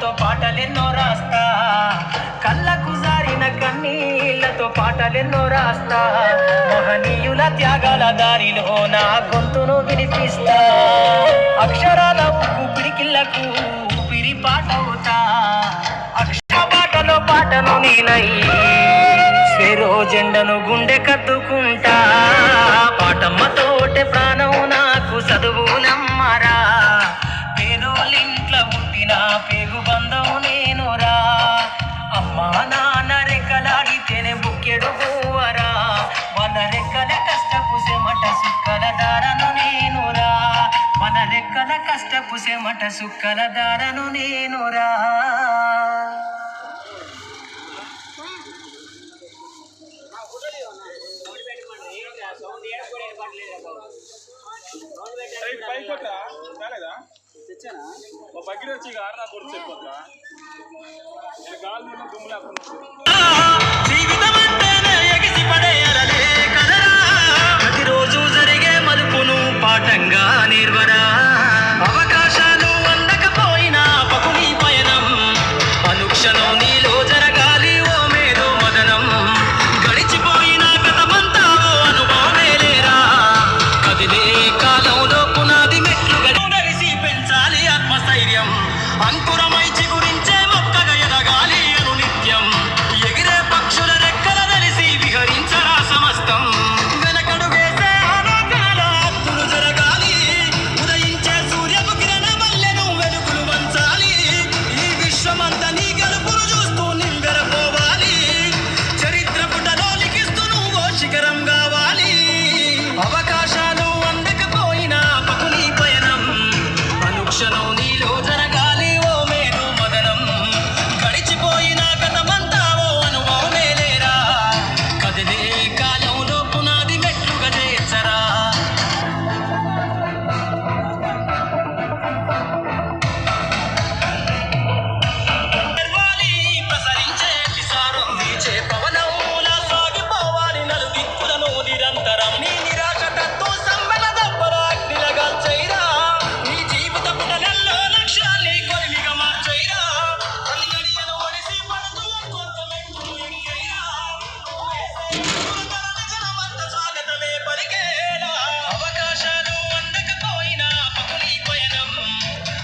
కళ్ళతో పాటలెన్నో రాస్తా. కళ్ళకు జారిన కన్నీళ్ళతో పాటలెన్నో రాస్తా. మహనీయుల త్యాగాల దారిలో నా గొంతును వినిపిస్తా అక్షరాల ఉక్కు పిడికిళ్ళకు ఊపిరి పాట అవుతా అక్షర పాటలో పాటను నేనై స్వెరో జెండను గుండె కద్దుకుంటా. పాటమ్మతోటే ప్రాణం నాకు చదువు రెక్కల కష్టపు సెమట సుక్కల దారను నేనురా. మన రెక్కల కష్టపు సెమట సుక్కల దారను నేనురా. పైకి కొట్టా కాలేదా మా బగ్గిరి వచ్చి ఇక ఆడరా కొడుకు చెప్పొద్దా? నేను గాలి మీద దుమ్ము లేకుండా I'm Antura.